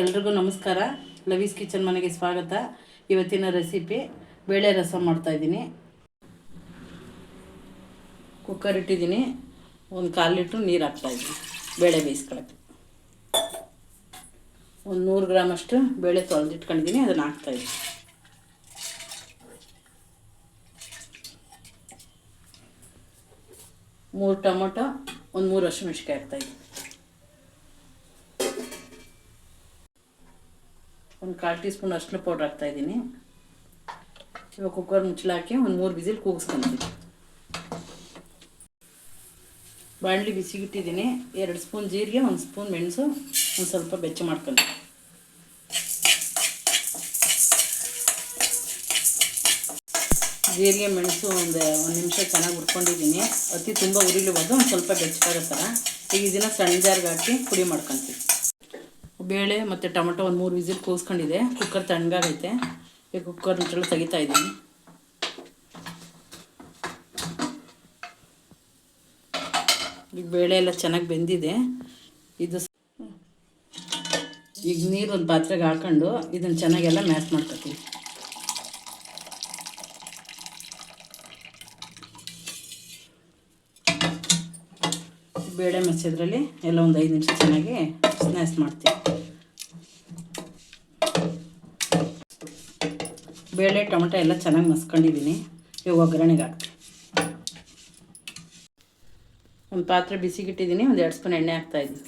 ಎಲ್ರಿಗೂ ನಮಸ್ಕಾರ. ಲವೀಸ್ ಕಿಚನ್ ಮನೆಗೆ ಸ್ವಾಗತ. ಇವತ್ತಿನ ರೆಸಿಪಿ ಬೇಳೆ ರಸಂ ಮಾಡ್ತಾಯಿದ್ದೀನಿ ಕುಕ್ಕರ್ ಇಟ್ಟಿದ್ದೀನಿ. ಒಂದು ಕಾಲು ಲೀಟ್ರ್ ನೀರು ಹಾಕ್ತಾಯಿದ್ದೀನಿ ಬೇಳೆ ಬೇಯಿಸ್ಕೊಳಕ್ಕೆ. ಒಂದು ನೂರು ಗ್ರಾಮಷ್ಟು ಬೇಳೆ ತೊಳೆದಿಟ್ಕೊಂಡಿದ್ದೀನಿ. ಅದನ್ನು ಹಾಕ್ತಾಯಿದ್ದೀನಿ ಮೂರು ಟೊಮೊಟೊ, ಒಂದು ಮೂರು ಹಸಿಮೆಣ್ಸಿಕಾಯಿ ಹಾಕ್ತಾಯಿದ್ದೀನಿ ಒಂದು ಕಾಲು ಟೀ ಸ್ಪೂನ್ ಅರ್ಶಿನ ಪೌಡ್ರ್ ಹಾಕ್ತಾಯಿದ್ದೀನಿ ಇವಾಗ ಕುಕ್ಕರ್ ಮುಚ್ಚಲಾಕಿ ಒಂದು ಮೂರು ಬಿಸಿಲು ಕೂಗಿಸ್ಕೊಂತೀನಿ. ಬಾಣಲಿ ಬಿಸಿಗಿಟ್ಟಿದ್ದೀನಿ. ಎರಡು ಸ್ಪೂನ್ ಜೀರಿಗೆ, ಒಂದು ಸ್ಪೂನ್ ಮೆಣಸು, ಒಂದು ಸ್ವಲ್ಪ ಬೆಚ್ಚ ಮಾಡ್ಕೊಂಡು ಜೀರಿಗೆ, ಮೆಣಸು ಒಂದು ಒಂದು ನಿಮಿಷ ಚೆನ್ನಾಗಿ ಹುರ್ಕೊಂಡಿದ್ದೀನಿ. ಅತಿ ತುಂಬ ಉರಿಲಿಬಾರ್ದು ಒಂದು ಸ್ವಲ್ಪ ಬೆಚ್ಚಗಾಗೋ ಥರ ಈಗ ಇದನ್ನು ಸಣ್ಣ ಜಾರ್ಗೆ ಹಾಕಿ ಪುಡಿ ಮಾಡ್ಕೊತೀವಿ. ಬೇಳೆ ಮತ್ತು ಟೊಮೊಟೊ ಒಂದು ಮೂರು ವಿಸಿಲ್ ಕೂಸ್ಕೊಂಡಿದೆ ಕುಕ್ಕರ್ ತಣ್ಣಗಾಗೈತೆ. ಈಗ ಕುಕ್ಕರ್ ಮುಚ್ಚಳು ತೆಗಿತಾ ಇದ್ದೀನಿ. ಈಗ ಬೇಳೆ ಎಲ್ಲ ಚೆನ್ನಾಗಿ ಬೆಂದಿದೆ. ಇದು ಈಗ ನೀರು ಒಂದು ಪಾತ್ರೆಗೆ ಹಾಕೊಂಡು ಇದನ್ನು ಚೆನ್ನಾಗೆಲ್ಲ ಮ್ಯಾಶ್ ಮಾಡ್ಕೊತೀವಿ ಬೇಳೆ ಮಸಿದ್ರಲ್ಲಿ ಎಲ್ಲ ಒಂದು ಐದು ನಿಮಿಷ ಚೆನ್ನಾಗಿ ಸ್ನ್ಯಾಸ್ ಮಾಡ್ತೀನಿ ಬೇಳೆ, ಟೊಮೆಟೊ ಎಲ್ಲ ಚೆನ್ನಾಗಿ ಮಸ್ಕೊಂಡಿದ್ದೀನಿ ಇವಾಗ ಒಗ್ಗರಣೆಗೆ ಹಾಕ್ತೀನಿ. ಒಂದು ಪಾತ್ರೆ ಬಿಸಿಗಿಟ್ಟಿದ್ದೀನಿ ಒಂದು ಎರಡು ಸ್ಪೂನ್ ಎಣ್ಣೆ ಹಾಕ್ತಾಯಿದ್ದೀನಿ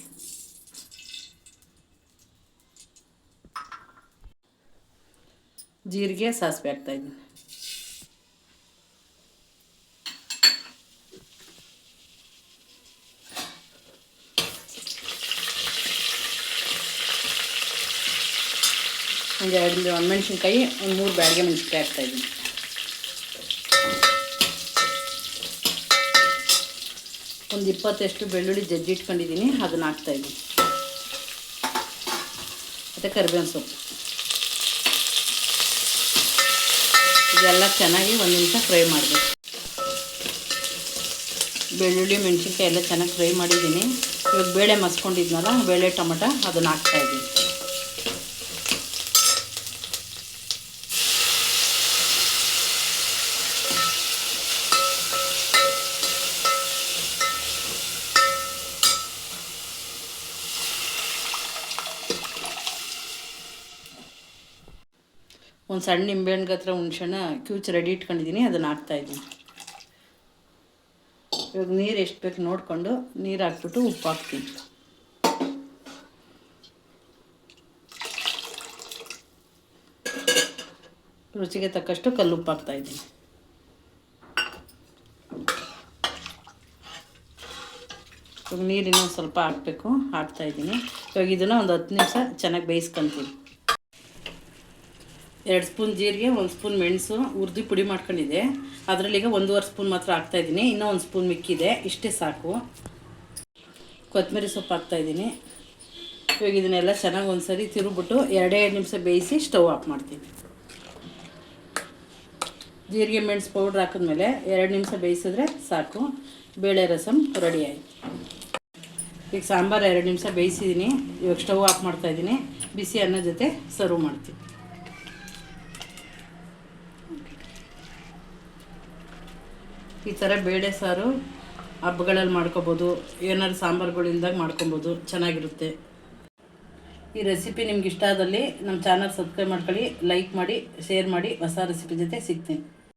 ಜೀರಿಗೆ, ಸಾಸಿವೆ ಹಾಕ್ತಾಯಿದ್ದೀನಿ ಒಂದು ಎರಡು ಮೆಣಸಿನ್ಕಾಯಿ ಒಂದು ಮೂರು ಬ್ಯಾಡಿಗೆ ಮೆಣಸಿನ್ಕಾಯಿ ಹಾಕ್ತಾಯಿದ್ದೀನಿ ಒಂದು ಇಪ್ಪತ್ತಷ್ಟು ಬೆಳ್ಳುಳ್ಳಿ ಜಜ್ಜಿ ಇಟ್ಕೊಂಡಿದ್ದೀನಿ, ಅದನ್ನು ಹಾಕ್ತಾಯಿದ್ದೀನಿ ಮತ್ತು ಕರಿಬೇವಿನ ಸೊಪ್ಪು. ಇದೆಲ್ಲ ಚೆನ್ನಾಗಿ ಒಂದು ನಿಮಿಷ ಫ್ರೈ ಮಾಡಬೇಕು. ಬೆಳ್ಳುಳ್ಳಿ, ಮೆಣಸಿನ್ಕಾಯಿ ಎಲ್ಲ ಚೆನ್ನಾಗಿ ಫ್ರೈ ಮಾಡಿದ್ದೀನಿ. ಇವಾಗ ಬೇಳೆ ಮಸ್ಕೊಂಡಿದ್ನಲ್ಲ, ಬೇಳೆ ಟೊಮೆಟೊ ಅದನ್ನು ಹಾಕ್ತಾಯಿದ್ದೀನಿ ಒಂದು ಸಣ್ಣ ನಿಂಬೆಹಣ್ಣು ಹತ್ರ ಹುಣ್ಸೆಣ್ಣ ಕ್ಯೂಚ್ ರೆಡಿ ಇಟ್ಕೊಂಡಿದ್ದೀನಿ, ಅದನ್ನು ಹಾಕ್ತಾಯಿದ್ದೀನಿ ಇವಾಗ ನೀರು ಎಷ್ಟು ಬೇಕು ನೋಡಿಕೊಂಡು ನೀರು ಹಾಕ್ಬಿಟ್ಟು ಉಪ್ಪು ಹಾಕ್ತೀನಿ. ರುಚಿಗೆ ತಕ್ಕಷ್ಟು ಕಲ್ಲು ಉಪ್ಪು ಹಾಕ್ತಾಯಿದ್ದೀನಿ ಇವಾಗ ನೀರು ಇನ್ನೊಂದು ಸ್ವಲ್ಪ ಹಾಕಬೇಕು ಹಾಕ್ತಾಯಿದ್ದೀನಿ ಇವಾಗ ಇದನ್ನು ಒಂದು ಹತ್ತು ನಿಮಿಷ ಚೆನ್ನಾಗಿ ಬೇಯಿಸ್ಕೊತೀನಿ. ಎರಡು ಸ್ಪೂನ್ ಜೀರಿಗೆ, ಒಂದು ಸ್ಪೂನ್ ಮೆಣಸು ಹುರಿದು ಪುಡಿ ಮಾಡ್ಕೊಂಡಿದ್ದೆ. ಅದರಲ್ಲಿ ಈಗ ಒಂದೂವರೆ ಸ್ಪೂನ್ ಮಾತ್ರ ಹಾಕ್ತಾಯಿದ್ದೀನಿ ಇನ್ನೂ ಒಂದು ಸ್ಪೂನ್ ಮಿಕ್ಕಿದೆ. ಇಷ್ಟೇ ಸಾಕು. ಕೊತ್ತಂಬರಿ ಸೊಪ್ಪು ಹಾಕ್ತಾಯಿದ್ದೀನಿ ಇವಾಗ ಇದನ್ನೆಲ್ಲ ಚೆನ್ನಾಗಿ ಒಂದು ಸರಿ ತಿರುಗ್ಬಿಟ್ಟು ಎರಡೇ ಎರಡು ನಿಮಿಷ ಬೇಯಿಸಿ ಸ್ಟವ್ ಆಫ್ ಮಾಡ್ತೀನಿ. ಜೀರಿಗೆ ಮೆಣಸು ಪೌಡ್ರ್ ಹಾಕಿದ್ಮೇಲೆ ಎರಡು ನಿಮಿಷ ಬೇಯಿಸಿದ್ರೆ ಸಾಕು. ಬೇಳೆ ರಸಮ್ ರೆಡಿ ಆಯಿತು. ಈಗ ಸಾಂಬಾರು ಎರಡು ನಿಮಿಷ ಬೇಯಿಸಿದ್ದೀನಿ. ಇವಾಗ ಸ್ಟವ್ ಆಫ್ ಮಾಡ್ತಾಯಿದ್ದೀನಿ ಬಿಸಿ ಅನ್ನ ಜೊತೆ ಸರ್ವ್ ಮಾಡ್ತೀನಿ. ಈ ಥರ ಬೇಳೆ ಸಾರು ಹಬ್ಬಗಳಲ್ಲಿ ಮಾಡ್ಕೊಬೋದು. ಏನಾದ್ರು ಸಾಂಬಾರುಗಳಿಲ್ದಾಗ ಮಾಡ್ಕೊಬೋದು. ಚೆನ್ನಾಗಿರುತ್ತೆ. ಈ ರೆಸಿಪಿ ನಿಮ್ಗೆ ಇಷ್ಟ ಆದಲ್ಲಿ ನಮ್ಮ ಚಾನಲ್ ಸಬ್ಸ್ಕ್ರೈಬ್ ಮಾಡ್ಕೊಳ್ಳಿ ಲೈಕ್ ಮಾಡಿ ಶೇರ್ ಮಾಡಿ. ಹೊಸ ರೆಸಿಪಿ ಜೊತೆ ಸಿಗ್ತೀನಿ.